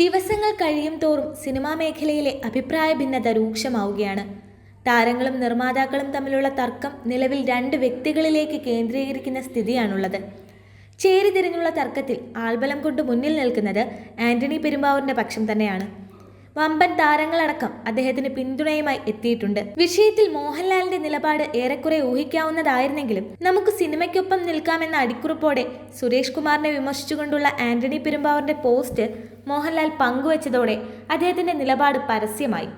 ദിവസങ്ങൾ കഴിയും തോറും സിനിമാ മേഖലയിലെ അഭിപ്രായ ഭിന്നത രൂക്ഷമാവുകയാണ്. താരങ്ങളും നിർമ്മാതാക്കളും തമ്മിലുള്ള തർക്കം നിലവിൽ രണ്ട് വ്യക്തികളിലേക്ക് കേന്ദ്രീകരിക്കുന്ന സ്ഥിതിയാണുള്ളത്. ചേരിതിരിഞ്ഞുള്ള തർക്കത്തിൽ ആൾബലം കൊണ്ട് മുന്നിൽ നിൽക്കുന്നത് ആന്റണി പെരുമ്പാവൂരിന്റെ പക്ഷം തന്നെയാണ്. വമ്പൻ താരങ്ങളടക്കം അദ്ദേഹത്തിന് പിന്തുണയുമായി എത്തിയിട്ടുണ്ട്. വിഷയത്തിൽ മോഹൻലാലിന്റെ നിലപാട് ഏറെക്കുറെ ഊഹിക്കാവുന്നതായിരുന്നെങ്കിലും നമുക്ക് സിനിമയ്ക്കൊപ്പം നിൽക്കാമെന്ന അടിക്കുറിപ്പോടെ സുരേഷ് കുമാറിനെ വിമർശിച്ചുകൊണ്ടുള്ള ആന്റണി പെരുമ്പാവൂരിന്റെ പോസ്റ്റ് മോഹൻലാൽ പങ്കുവച്ചതോടെ അദ്ദേഹത്തിന്റെ നിലപാട് പരസ്യമായി.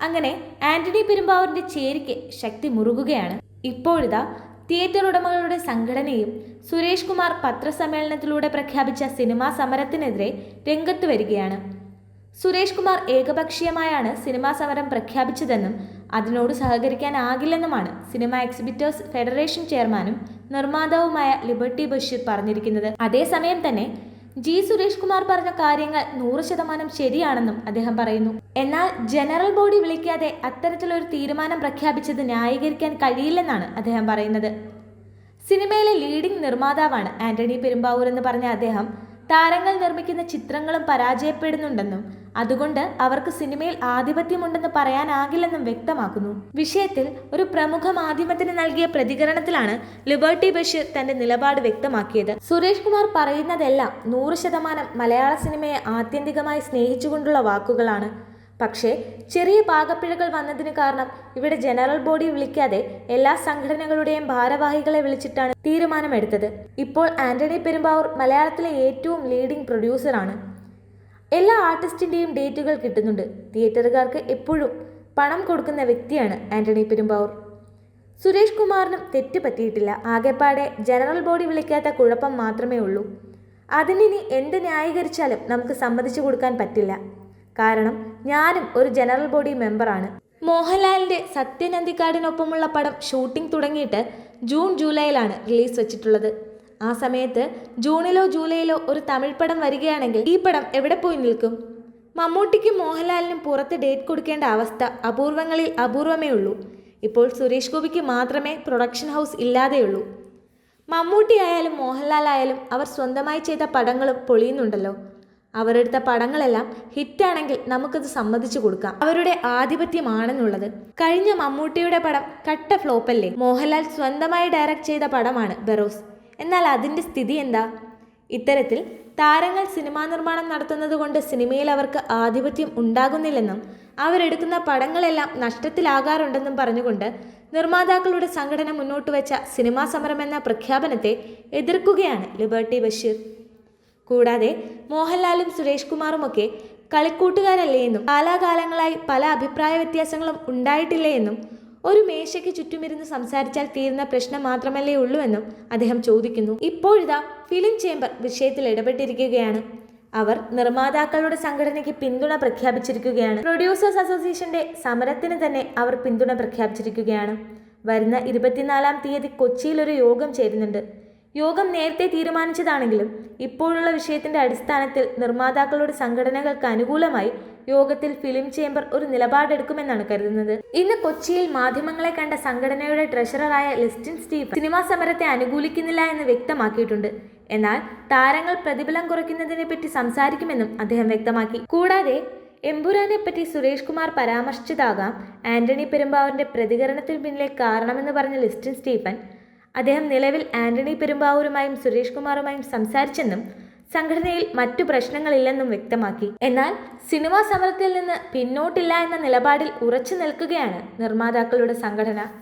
അങ്ങനെ ആന്റണി പെരുമ്പാവൂരിന്റെ ചേരിക്ക് ശക്തി മുറുകുകയാണ്. ഇപ്പോഴിതാ തിയേറ്റർ ഉടമകളുടെ സംഘടനയും സുരേഷ് കുമാർ പത്രസമ്മേളനത്തിലൂടെ പ്രഖ്യാപിച്ച സിനിമാ സമരത്തിനെതിരെ രംഗത്ത് വരികയാണ്. സുരേഷ് കുമാർ ഏകപക്ഷീയമായാണ് സിനിമാ സമരം പ്രഖ്യാപിച്ചതെന്നും അതിനോട് സഹകരിക്കാനാകില്ലെന്നുമാണ് സിനിമ എക്സിബിറ്റേഴ്സ് ഫെഡറേഷൻ ചെയർമാനും നിർമ്മാതാവുമായ ലിബർട്ടി ബഷീർ പറഞ്ഞിരിക്കുന്നത്. അതേസമയം തന്നെ ജി സുരേഷ് കുമാർ പറഞ്ഞ കാര്യങ്ങൾ നൂറ് ശതമാനം ശരിയാണെന്നും അദ്ദേഹം പറയുന്നു. എന്നാൽ ജനറൽ ബോഡി വിളിക്കാതെ അത്തരത്തിലൊരു തീരുമാനം പ്രഖ്യാപിച്ചത് ന്യായീകരിക്കാൻ കഴിയില്ലെന്നാണ് അദ്ദേഹം പറയുന്നത്. സിനിമയിലെ ലീഡിംഗ് നിർമ്മാതാവാണ് ആന്റണി പെരുമ്പാവൂർ എന്ന് പറഞ്ഞ അദ്ദേഹം താരങ്ങൾ നിർമ്മിക്കുന്ന ചിത്രങ്ങളും പരാജയപ്പെടുന്നുണ്ടെന്നും അതുകൊണ്ട് അവർക്ക് സിനിമയിൽ ആധിപത്യമുണ്ടെന്ന് പറയാനാകില്ലെന്നും വ്യക്തമാക്കുന്നു. വിഷയത്തിൽ ഒരു പ്രമുഖ മാധ്യമത്തിന് നൽകിയ പ്രതികരണത്തിലാണ് ലിബർട്ടി ബഷീർ തന്റെ നിലപാട് വ്യക്തമാക്കിയത്. സുരേഷ് കുമാർ പറയുന്നതെല്ലാം നൂറ് ശതമാനം മലയാള സിനിമയെ ആത്യന്തികമായി സ്നേഹിച്ചുകൊണ്ടുള്ള വാക്കുകളാണ്. പക്ഷേ ചെറിയ പാകപ്പിഴകൾ വന്നതിന് കാരണം ഇവിടെ ജനറൽ ബോഡി വിളിക്കാതെ എല്ലാ സംഘടനകളുടെയും ഭാരവാഹികളെ വിളിച്ചിട്ടാണ് തീരുമാനമെടുത്തത്. ഇപ്പോൾ ആന്റണി പെരുമ്പാവൂർ മലയാളത്തിലെ ഏറ്റവും ലീഡിംഗ് പ്രൊഡ്യൂസറാണ് എല്ലാ ആർട്ടിസ്റ്റിന്റെയും ഡേറ്റുകൾ കിട്ടുന്നുണ്ട്. തിയേറ്ററുകാർക്ക് എപ്പോഴും പണം കൊടുക്കുന്ന വ്യക്തിയാണ് ആന്റണി പെരുമ്പാവൂർ. സുരേഷ് കുമാറിനും തെറ്റ് പറ്റിയിട്ടില്ല. ആകെപ്പാടെ ജനറൽ ബോഡി വിളിക്കാത്ത കുഴപ്പം മാത്രമേ ഉള്ളൂ. അതിനിനി എന്ത് ന്യായീകരിച്ചാലും നമുക്ക് സമ്മതിച്ചു കൊടുക്കാൻ പറ്റില്ല. കാരണം ഞാനും ഒരു ജനറൽ ബോഡി മെമ്പറാണ്. മോഹൻലാലിന്റെ സത്യനന്ദിക്കാടിനൊപ്പമുള്ള പടം ഷൂട്ടിംഗ് തുടങ്ങിയിട്ട് ജൂൺ ജൂലൈയിലാണ് റിലീസ് വെച്ചിട്ടുള്ളത്. ആ സമയത്ത് ജൂണിലോ ജൂലൈയിലോ ഒരു തമിഴ് പടം വരികയാണെങ്കിൽ ഈ പടം എവിടെ പോയി നിൽക്കും? മമ്മൂട്ടിക്കും മോഹൻലാലിനും പുറത്ത് ഡേറ്റ് കൊടുക്കേണ്ട അവസ്ഥ അപൂർവങ്ങളിൽ അപൂർവമേ ഉള്ളൂ. ഇപ്പോൾ സുരേഷ് ഗോപിക്ക് മാത്രമേ പ്രൊഡക്ഷൻ ഹൗസ് ഇല്ലാതെയുള്ളൂ. മമ്മൂട്ടി ആയാലും മോഹൻലാൽ ആയാലും അവർ സ്വന്തമായി ചെയ്ത പടങ്ങളും പൊളിയുന്നുണ്ടല്ലോ. അവരെടുത്ത പടങ്ങളെല്ലാം ഹിറ്റാണെങ്കിൽ നമുക്കത് സമ്മതിച്ചു കൊടുക്കാം. അവരുടെ ആധിപത്യമാണെന്നുള്ളത്. കഴിഞ്ഞ മമ്മൂട്ടിയുടെ പടം കട്ട ഫ്ലോപ്പല്ലേ? മോഹൻലാൽ സ്വന്തമായി ഡയറക്റ്റ് ചെയ്ത പടമാണ് ബെറോസ്. എന്നാൽ അതിന്റെ സ്ഥിതി എന്താ? ഇത്തരത്തിൽ താരങ്ങൾ സിനിമാ നിർമ്മാണം നടത്തുന്നത് കൊണ്ട് സിനിമയിൽ അവർക്ക് ആധിപത്യം ഉണ്ടാകുന്നില്ലെന്നും അവരെടുക്കുന്ന പടങ്ങളെല്ലാം നഷ്ടത്തിലാകാറുണ്ടെന്നും പറഞ്ഞുകൊണ്ട് നിർമ്മാതാക്കളുടെ സംഘടന മുന്നോട്ട് വെച്ച സിനിമാ സമരം എന്ന പ്രഖ്യാപനത്തെ എതിർക്കുകയാണ് ലിബർട്ടി ബഷീർ. കൂടാതെ മോഹൻലാലും സുരേഷ് കുമാറുമൊക്കെ കളിക്കൂട്ടുകാരല്ലേ എന്നും കാലാകാലങ്ങളായി പല അഭിപ്രായ വ്യത്യാസങ്ങളും ഉണ്ടായിട്ടില്ലേ എന്നും ഒരു മേശയ്ക്ക് ചുറ്റുമിരുന്ന് സംസാരിച്ചാൽ തീരുന്ന പ്രശ്നം മാത്രമല്ലേ ഉള്ളൂ എന്നും അദ്ദേഹം ചോദിക്കുന്നു. ഇപ്പോഴിതാ ഫിലിം ചേംബർ വിഷയത്തിൽ ഇടപെട്ടിരിക്കുകയാണ്. അവർ നിർമ്മാതാക്കളുടെ സംഘടനയ്ക്ക് പിന്തുണ പ്രഖ്യാപിച്ചിരിക്കുകയാണ്. പ്രൊഡ്യൂസേഴ്സ് അസോസിയേഷന്റെ സമരത്തിന് തന്നെ അവർ പിന്തുണ പ്രഖ്യാപിച്ചിരിക്കുകയാണ്. വരുന്ന ഇരുപത്തിനാലാം തീയതി കൊച്ചിയിൽ ഒരു യോഗം ചേരുന്നുണ്ട്. യോഗം നേരത്തെ തീരുമാനിച്ചതാണെങ്കിലും ഇപ്പോഴുള്ള വിഷയത്തിന്റെ അടിസ്ഥാനത്തിൽ നിർമ്മാതാക്കളുടെ സംഘടനകൾക്ക് അനുകൂലമായി യോഗത്തിൽ ഫിലിം ചേംബർ ഒരു നിലപാടെടുക്കുമെന്നാണ് കരുതുന്നത്. ഇന്ന് കൊച്ചിയിൽ മാധ്യമങ്ങളെ കണ്ട സംഘടനയുടെ ട്രഷററായ ലിസ്റ്റിൻ സ്റ്റീവ് സിനിമാ സമരത്തെ അനുകൂലിക്കുന്നില്ല എന്ന് വ്യക്തമാക്കിയിട്ടുണ്ട്. എന്നാൽ താരങ്ങൾ പ്രതിഫലം കുറയ്ക്കുന്നതിനെ പറ്റി സംസാരിക്കുമെന്നും അദ്ദേഹം വ്യക്തമാക്കി. കൂടാതെ എമ്പുരാനെ പറ്റി സുരേഷ് കുമാർ പരാമർശിച്ചതാകാം ആന്റണി പെരുമ്പാവൂരിന്റെ പ്രതികരണത്തിന് പിന്നിലെ കാരണമെന്ന് പറഞ്ഞ ലിസ്റ്റിൻ സ്റ്റീഫൻ അദ്ദേഹം നിലവിൽ ആന്റണി പെരുമ്പാവൂരുമായും സുരേഷ് കുമാറുമായും സംസാരിച്ചെന്നും സംഘടനയിൽ മറ്റു പ്രശ്നങ്ങളില്ലെന്നും വ്യക്തമാക്കി. എന്നാൽ സിനിമാ സമരത്തിൽ നിന്ന് പിന്നോട്ടില്ല എന്ന നിലപാടിൽ ഉറച്ചു നിൽക്കുകയാണ് നിർമ്മാതാക്കളുടെ സംഘടന.